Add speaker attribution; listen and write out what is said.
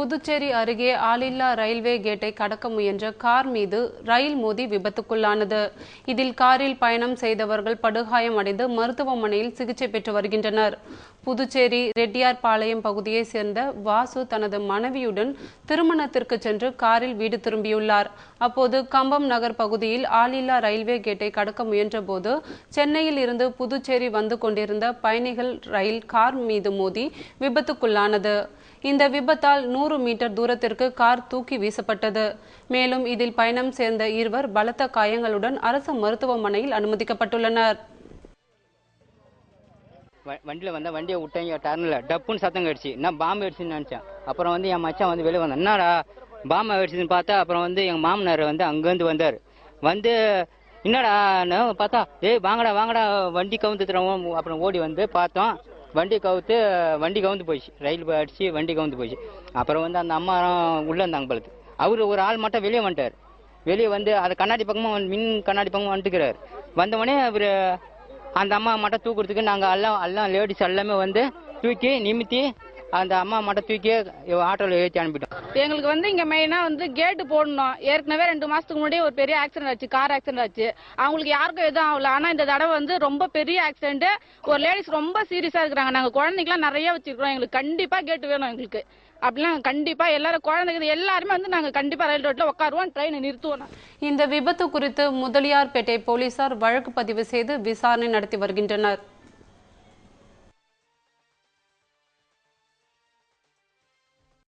Speaker 1: புதுச்சேரி அருகே ஆளில்லா ரயில்வே கேட்டை கடக்க முயன்ற கார் மீது ரயில் மோதி விபத்துக்குள்ளானது. இதில் காரில் பயணம் செய்தவர்கள் படுகாயமடைந்து மருத்துவமனையில் சிகிச்சை பெற்று வருகின்றனர். புதுச்சேரி ரெட்டியார்பாளையம் பகுதியைச் சேர்ந்த வாசு தனது மனைவியுடன் திருமணத்திற்கு சென்று காரில் வீடு திரும்பியுள்ளார். அப்போது கம்பம் நகர் பகுதியில் ஆளில்லா ரயில்வே கேட்டை கடக்க முயன்றபோது சென்னையில் இருந்து புதுச்சேரி வந்து கொண்டிருந்த பயணிகள் ரயில் கார் மீது மோதி விபத்துக்குள்ளானது. இந்த விபத்தால் நூறு மீட்டர் தூரத்திற்கு கார் தூக்கி வீசப்பட்டது. மேலும் இதில் பயணம் சேர்ந்த இருவர் பலத்த காயங்களுடன் அரசு மருத்துவமனையில் அனுமதிக்கப்பட்டுள்ளனர்.
Speaker 2: வ- வண்டியில வண்டியை விட்டேங்க டர்னில் டப்புன்னு சத்தம் கடிச்சு நான் பாம்பு அடிச்சுன்னு நினச்சேன். அப்புறம் வந்து என் மச்சான் வந்து வெளியே வந்தேன். என்னடா பாம்பு அடிச்சுன்னு பார்த்தா அப்புறம் வந்து எங்கள் மாமனார் வந்து அங்கேருந்து வந்தார். வந்து என்னடா பார்த்தா ஏய் வாங்கடா வாங்கடா வண்டி கவுந்து தரோம் அப்புறம் ஓடி வந்து பார்த்தோம். வண்டி கவுத்து வண்டி கவுந்து போயிடுச்சு. ரயில் அடிச்சு வண்டி கவுந்து போயிடுச்சு. அப்புறம் வந்து அந்த அம்மா உள்ளே இருந்தாங்க பழுத்து அவர் ஒரு ஆள் மட்டும் வெளியே வந்துட்டார். வெளியே வந்து அது கண்ணாடி பக்கமாக வந்து மின் கண்ணாடி பக்கமாக வந்துட்டுக்கிறார். வந்தவொடனே அவர் அந்த அம்மா மட்டும் தூக்குறதுக்கு நாங்கள் எல்லாம் எல்லாம் லேடிஸ் எல்லாமே வந்து தூக்கி நிமித்தி அந்த அம்மா மட்டும் தூக்கி ஆட்டோவில் ஏற்றி அனுப்பிட்டோம்.
Speaker 3: எங்களுக்கு வந்து இங்க மெயினா வந்து கேட்டு போடணும். ஏற்கனவே ரெண்டு மாசத்துக்கு முன்னாடி ஒரு பெரிய ஆக்சிடென்ட் ஆச்சு கார் ஆக்சிடென்ட் ஆச்சு. அவங்களுக்கு யாருக்கும் எதுவும் ஆகல. ஆனா இந்த தடவை வந்து ரொம்ப பெரிய ஆக்சிடென்ட் ஒரு லேடிஸ் ரொம்ப சீரியஸா இருக்கிறாங்க. நாங்க குழந்தைங்களாம் நிறைய வச்சிருக்கோம் எங்களுக்கு கண்டிப்பா கேட்டு வேணும் எங்களுக்கு. அப்படிலாம் கண்டிப்பா எல்லாரும் குழந்தைங்க எல்லாருமே வந்து நாங்க கண்டிப்பா ரயில் ரோட்ல உட்காருவோம் ட்ரெயின் நிறுத்துவோம். நாங்க.
Speaker 1: இந்த விபத்து குறித்து முதலியார்பேட்டை போலீசார் வழக்கு பதிவு செய்து விசாரணை நடத்தி வருகின்றனர்.